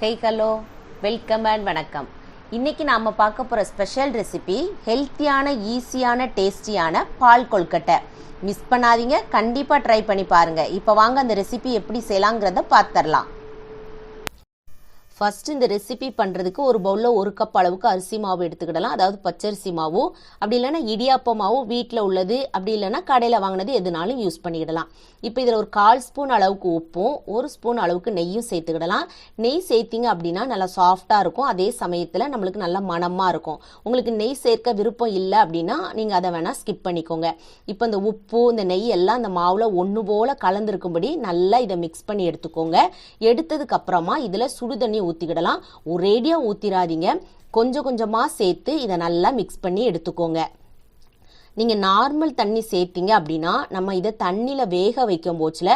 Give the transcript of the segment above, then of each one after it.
Hey hello welcome and வணக்கம். இன்னைக்கு நாம பார்க்க போற ஸ்பெஷல் ரெசிபி ஹெல்த்தியான ஈஸியான டேஸ்டியான பால் கொல்கட்டை. மிஸ் பண்ணாதீங்க கண்டிப்பா ட்ரை பண்ணி பாருங்க. இப்போ வாங்க அந்த ரெசிபி எப்படி செய்யலாங்கிறத பார்த்துடலாம். ஃபர்ஸ்ட் இந்த ரெசிபி பண்ணுறதுக்கு ஒரு பவுலில் ஒரு கப் அளவுக்கு அரிசி மாவு எடுத்துக்கிடலாம். அதாவது பச்சரிசி மாவு. அப்படி இல்லைன்னா இடியாப்பமாவும் வீட்டில் உள்ளது. அப்படி இல்லைன்னா கடையில் வாங்கினது எதுனாலும் யூஸ் பண்ணிக்கிடலாம். இப்போ இதில் ஒரு கால் ஸ்பூன் அளவுக்கு உப்பும் ஒரு ஸ்பூன் அளவுக்கு நெய்யும் சேர்த்துக்கிடலாம். நெய் சேர்த்திங்க அப்படின்னா நல்லா சாஃப்டாக இருக்கும். அதே சமயத்தில் நம்மளுக்கு நல்லா மணமாக இருக்கும். உங்களுக்கு நெய் சேர்க்க விருப்பம் இல்லை அப்படின்னா நீங்கள் அதை வேணால் ஸ்கிப் பண்ணிக்கோங்க. இப்போ இந்த உப்பு இந்த நெய் எல்லாம் அந்த மாவில் ஒன்று போல் கலந்துருக்கும்படி நல்லா இதை மிக்ஸ் பண்ணி எடுத்துக்கோங்க. எடுத்ததுக்கப்புறமா இதில் சுடு தண்ணி ஊற்றிக்கிடலாம் ஒரேடியாக ஊற்றிடாதீங்க கொஞ்சம் கொஞ்சமாக சேர்த்து இதை நல்லா மிக்ஸ் பண்ணி எடுத்துக்கோங்க. நீங்கள் நார்மல் தண்ணி சேர்த்தீங்க அப்படின்னா நம்ம இதை தண்ணியில் வேக வைக்கும் போச்சில்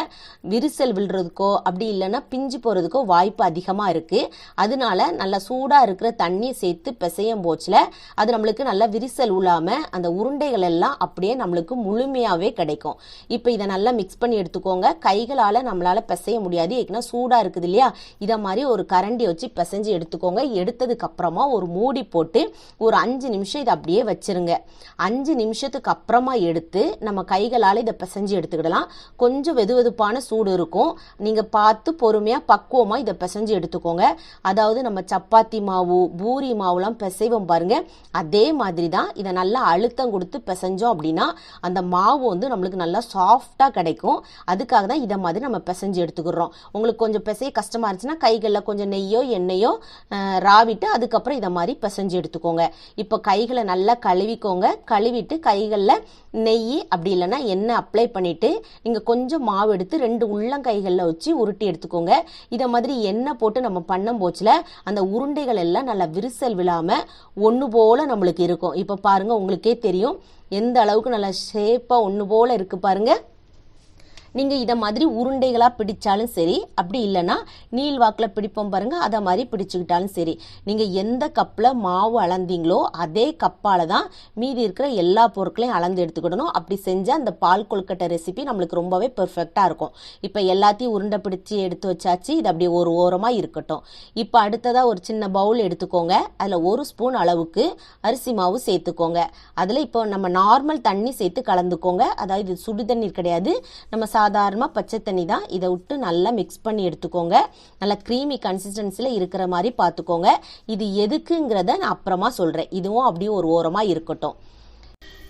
விரிசல் விழுறதுக்கோ அப்படி இல்லைன்னா பிஞ்சு போகிறதுக்கோ வாய்ப்பு அதிகமாக இருக்குது அதனால நல்லா சூடாக இருக்கிற தண்ணியை சேர்த்து பிசையும் போச்சில் அது நம்மளுக்கு நல்லா விரிசல் விழாமல் அந்த உருண்டைகள் எல்லாம் அப்படியே நம்மளுக்கு முழுமையாகவே கிடைக்கும். இப்போ இதை நல்லா மிக்ஸ் பண்ணி எடுத்துக்கோங்க. கைகளால் நம்மளால் பிசைய முடியாது. ஏன்னா சூடாக இருக்குது இல்லையா? இதை மாதிரி ஒரு கரண்டி வச்சு பிசைஞ்சு எடுத்துக்கோங்க. எடுத்ததுக்கப்புறமா ஒரு மூடி போட்டு ஒரு அஞ்சு நிமிஷம் இதை அப்படியே வச்சிருங்க. அஞ்சு நிமிஷத்துக்கு அப்புறமா எடுத்து நம்ம கைகளால் இதை பிசைஞ்சு எடுத்துக்கிடலாம். கொஞ்சம் வெது வெதுப்பான சூடு இருக்கும். நீங்கள் பார்த்து பொறுமையாக பக்குவமாக இதை பிசைஞ்சு எடுத்துக்கோங்க. அதாவது நம்ம சப்பாத்தி மாவு பூரி மாவுலாம் பிசைவோம் பாருங்க. அதே மாதிரி தான் இதை நல்லா அழுத்தம் கொடுத்து பிசைஞ்சோம் அப்படின்னா அந்த மாவு வந்து நம்மளுக்கு நல்லா சாஃப்டாக கிடைக்கும். அதுக்காக தான் இதை மாதிரி நம்ம பிசைஞ்சு எடுத்துக்கிறோம். உங்களுக்கு கொஞ்சம் பிசைய கஷ்டமாக இருந்துச்சுன்னா கைகளில் கொஞ்சம் நெய்யோ எண்ணெயோ ராவிட்டு அதுக்கப்புறம் இதை மாதிரி பிசைஞ்சு எடுத்துக்கோங்க. இப்போ கைகளை நல்லா கழுவிக்கோங்க. கழுவிட்டு கைகளில் நெய் அப்படி இல்லைன்னா எண்ணெய் அப்ளை பண்ணிவிட்டு நீங்கள் கொஞ்சம் மாவு எடுத்து ரெண்டு உள்ளங்கைகளில் வச்சு உருட்டி எடுத்துக்கோங்க. இதை மாதிரி எண்ணெய் போட்டு நம்ம பண்ணும் போச்சில் அந்த உருண்டைகள் எல்லாம் நல்லா விரிசல் விழாமல் ஒன்று போல் நம்மளுக்கு இருக்கும். இப்போ பாருங்கள் உங்களுக்கே தெரியும். எந்த அளவுக்கு நல்லா ஷேப்பாக ஒன்று போல் இருக்குது பாருங்கள் நீங்கள் இதை மாதிரி உருண்டைகளாக பிடிச்சாலும் சரி அப்படி இல்லைன்னா நீள் வாக்கில் பிடிப்போம் பாருங்க அதை மாதிரி பிடிச்சுக்கிட்டாலும் சரி. நீங்கள் எந்த கப்பில் மாவு அளந்தீங்களோ அதே கப்பால் தான் மீதி இருக்கிற எல்லா பொருட்களையும் அளந்து எடுத்துக்கிடணும். அப்படி செஞ்சால் அந்த பால் கொழுக்கட்டை ரெசிபி நம்மளுக்கு ரொம்பவே பெர்ஃபெக்டாக இருக்கும். இப்போ எல்லாத்தையும் உருண்டை பிடிச்சி எடுத்து வச்சாச்சு இது அப்படியே ஒரு ஓரமாக இருக்கட்டும். இப்போ அடுத்ததாக ஒரு சின்ன பவுல் எடுத்துக்கோங்க. அதில் ஒரு ஸ்பூன் அளவுக்கு அரிசி மாவு சேர்த்துக்கோங்க. அதில் இப்போ நம்ம நார்மல் தண்ணி சேர்த்து கலந்துக்கோங்க. அதாவது இது சுடு தண்ணீர் கிடையாது. நம்ம சாதாரணமாக பச்சை தண்ணி தான். இதை விட்டு நல்லா மிக்ஸ் பண்ணி எடுத்துக்கோங்க. நல்லா க்ரீமி கன்சிஸ்டன்சியில் இருக்கிற மாதிரி பார்த்துக்கோங்க. இது எதுக்குங்கிறத நான் அப்புறமா சொல்கிறேன் இதுவும் அப்படியே ஒரு ஓரமாக இருக்கட்டும்.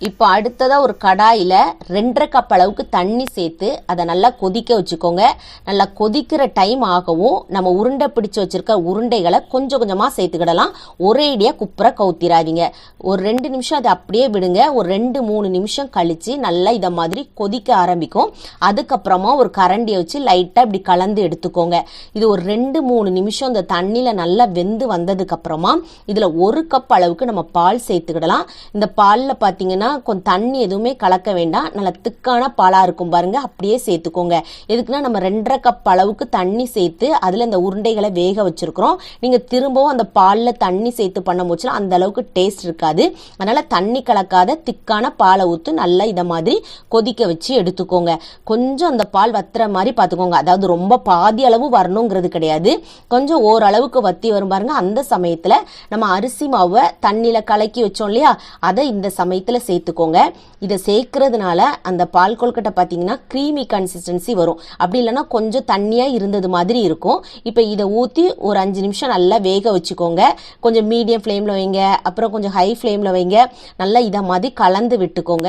இப்போ அடுத்ததாக ஒரு கடாயில் ரெண்டரை கப் அளவுக்கு தண்ணி சேர்த்து அதை நல்லா கொதிக்க வச்சுக்கோங்க. நல்லா கொதிக்கிற டைம் ஆகவும் நம்ம உருண்டை பிடிச்சு வச்சுருக்க உருண்டைகளை கொஞ்சம் கொஞ்சமாக சேர்த்துக்கிடலாம். ஒரேடியாக குப்புற கவுத்திராதீங்க. ஒரு ரெண்டு நிமிஷம் அதை அப்படியே விடுங்க. ஒரு ரெண்டு மூணு நிமிஷம் கழித்து நல்லா இதை மாதிரி கொதிக்க ஆரம்பிக்கும். அதுக்கப்புறமா ஒரு கரண்டியை வச்சு லைட்டாக இப்படி கலந்து எடுத்துக்கோங்க. இது ஒரு ரெண்டு மூணு நிமிஷம் இந்த தண்ணியில் நல்லா வெந்து வந்ததுக்கப்புறமா இதில் ஒரு கப் அளவுக்கு நம்ம பால் சேர்த்துக்கிடலாம். இந்த பாலில் பார்த்தீங்கன்னா கொஞ்சம் தண்ணி எதுவுமே கலக்க வேண்டாம். நல்லா திக்கான பாலாக இருக்கும் பாருங்க. அப்படியே சேர்த்துக்கோங்க. எதுக்குன்னா நம்ம ரெண்டரை கப் அளவுக்கு தண்ணி சேர்த்து அதில் இந்த உருண்டைகளை வேக வச்சுருக்குறோம். நீங்கள் திரும்பவும் அந்த பாலில் தண்ணி சேர்த்து பண்ண போச்சுன்னா அந்த அளவுக்கு டேஸ்ட் இருக்காது. அதனால் தண்ணி கலக்காத திக்கான பாலை ஊற்று நல்லா இதை மாதிரி கொதிக்க வச்சு எடுத்துக்கோங்க. கொஞ்சம் அந்த பால் வத்துற மாதிரி பார்த்துக்கோங்க அதாவது ரொம்ப பாதி அளவு வரணுங்கிறது கிடையாது. கொஞ்சம் ஓரளவுக்கு வத்தி வரும் பாருங்க. அந்த சமயத்தில் நம்ம அரிசி மாவை தண்ணியில் கலக்கி வச்சோம் இல்லையா? அதை இந்த சமயத்தில் சேர்த்துக்கோங்க இதை சேர்க்கறதுனால அந்த பால் கொல்கட்டை பார்த்தீங்கன்னா க்ரீமி கன்சிஸ்டன்சி வரும். அப்படி இல்லைன்னா கொஞ்சம் தண்ணியாக இருந்தது மாதிரி இருக்கும். இப்போ இதை ஊற்றி ஒரு அஞ்சு நிமிஷம் நல்லா வேக வச்சுக்கோங்க. கொஞ்சம் மீடியம் ஃப்ளேமில் வைங்க. அப்புறம் கொஞ்சம் ஹை ஃப்ளேமில் வைங்க. நல்லா இதை மாதிரி கலந்து விட்டுக்கோங்க.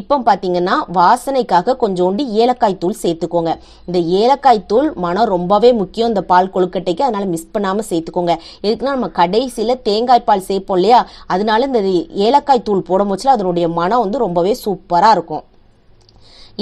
இப்போ பார்த்தீங்கன்னா வாசனைக்காக கொஞ்சோண்டு ஏலக்காய் தூள் சேர்த்துக்கோங்க. இந்த ஏலக்காய் தூள் மனம் ரொம்பவே முக்கியம் இந்த பால் கொழுக்கட்டைக்கு. அதனால் மிஸ் பண்ணாமல் சேர்த்துக்கோங்க. எதுக்குன்னா நம்ம கடைசியில் தேங்காய் பால் சேர்ப்போம் இல்லையா? அதனால இந்த ஏலக்காய் தூள் போடும் போச்சுல அதனுடைய மனம் வந்து ரொம்பவே சூப்பராக இருக்கும்.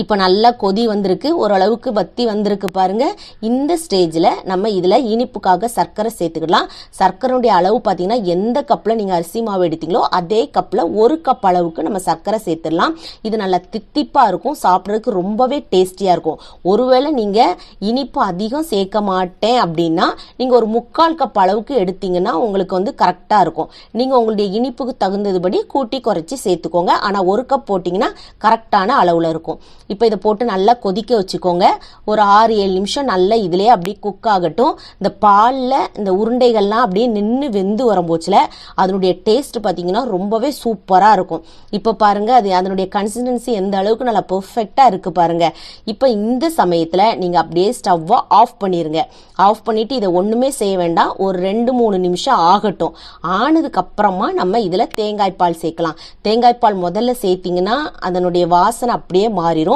இப்போ நல்லா கொதி வந்திருக்கு ஓரளவுக்கு வத்தி வந்திருக்கு பாருங்க. இந்த ஸ்டேஜில் நம்ம இதில் இனிப்புக்காக சர்க்கரை சேர்த்துக்கலாம். சர்க்கரையுடைய அளவு பார்த்தீங்கன்னா எந்த கப்பில் நீங்கள் அரிசி மாவு எடுத்தீங்களோ அதே கப்பில் ஒரு கப் அளவுக்கு நம்ம சர்க்கரை சேர்த்துடலாம். இது நல்லா தித்திப்பாக இருக்கும் சாப்பிட்றதுக்கு ரொம்பவே டேஸ்டியாக இருக்கும். ஒருவேளை நீங்கள் இனிப்பு அதிகம் சேர்க்க மாட்டேன் அப்படின்னா நீங்கள் ஒரு முக்கால் கப் அளவுக்கு எடுத்தீங்கன்னா உங்களுக்கு வந்து கரெக்டாக இருக்கும். நீங்கள் உங்களுடைய இனிப்புக்கு தகுந்ததுபடி கூட்டி குறைச்சி சேர்த்துக்கோங்க. ஆனால் ஒரு கப் போட்டிங்கன்னா கரெக்டான அளவில் இருக்கும். இப்போ இதை போட்டு நல்லா கொதிக்க வச்சுக்கோங்க. ஒரு ஆறு ஏழு நிமிஷம் நல்லா இதிலே அப்படியே குக் ஆகட்டும். இந்த பாலில் இந்த உருண்டைகள்லாம் அப்படியே நின்று வெந்து வரும்போச்சில் அதனுடைய டேஸ்ட் பார்த்தீங்கன்னா ரொம்பவே சூப்பராக இருக்கும். இப்போ பாருங்கள் அது அதனுடைய கன்சிஸ்டன்சி எந்த அளவுக்கு நல்லா பர்ஃபெக்டாக இருக்குது பாருங்கள் இப்போ இந்த சமயத்தில் நீங்கள் அப்படியே ஸ்டவ்வை ஆஃப் பண்ணிடுங்க ஆஃப் பண்ணிவிட்டு இதை ஒன்றுமே செய்ய வேண்டாம். ஒரு ரெண்டு மூணு நிமிஷம் ஆகட்டும். ஆனதுக்கப்புறமா நம்ம இதில் தேங்காய் பால் சேர்க்கலாம். தேங்காய் பால் முதல்ல சேர்த்திங்கன்னா அதனுடைய வாசனை அப்படியே மாறிடும்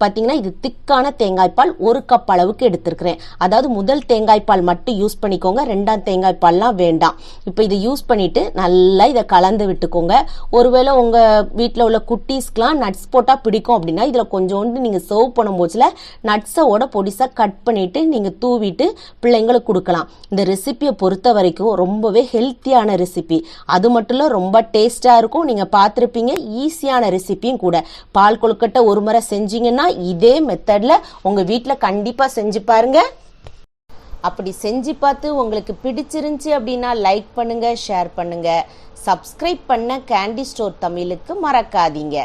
பார்த்தீங்கன்னா இது திக்கான தேங்காய் பால் ஒரு கப் அளவுக்கு எடுத்திருக்கிறேன். அதாவது முதல் தேங்காய் பால் மட்டும் யூஸ் பண்ணிக்கோங்க ரெண்டாம் தேங்காய் பால்லாம் வேண்டாம். இப்போ இதை யூஸ் பண்ணிட்டு நல்லா இதை கலந்து விட்டுக்கோங்க. ஒருவேளை உங்கள் வீட்டில் உள்ள குட்டீஸ்க்குலாம் நட்ஸ் போட்டால் பிடிக்கும் அப்படின்னா இதில் கொஞ்சோண்டு நீங்கள் சர்வ் பண்ணும்போதுல நட்ஸோட பொடிசாக கட் பண்ணிட்டு நீங்கள் தூவிட்டு பிள்ளைங்களுக்கு கொடுக்கலாம். இந்த ரெசிபியை பொறுத்த வரைக்கும் ரொம்பவே ஹெல்த்தியான ரெசிபி அது மட்டும் இல்லை ரொம்ப டேஸ்ட்டாக இருக்கும். நீங்கள் பார்த்துருப்பீங்க ஈஸியான ரெசிபியும் கூட. பால் கொழுக்கட்டை ஒரு முறை செஞ்சீங்கன்னா இதே மெத்தடில் உங்கள் வீட்டில் கண்டிப்பாக செஞ்சு பாருங்க. அப்படி செஞ்சு பார்த்து உங்களுக்கு பிடிச்சிருந்துச்சி அப்படின்னா லைக் பண்ணுங்க ஷேர் பண்ணுங்க. சப்ஸ்கிரைப் பண்ண கேண்டி ஸ்டோர் தமிழுக்கு மறக்காதீங்க.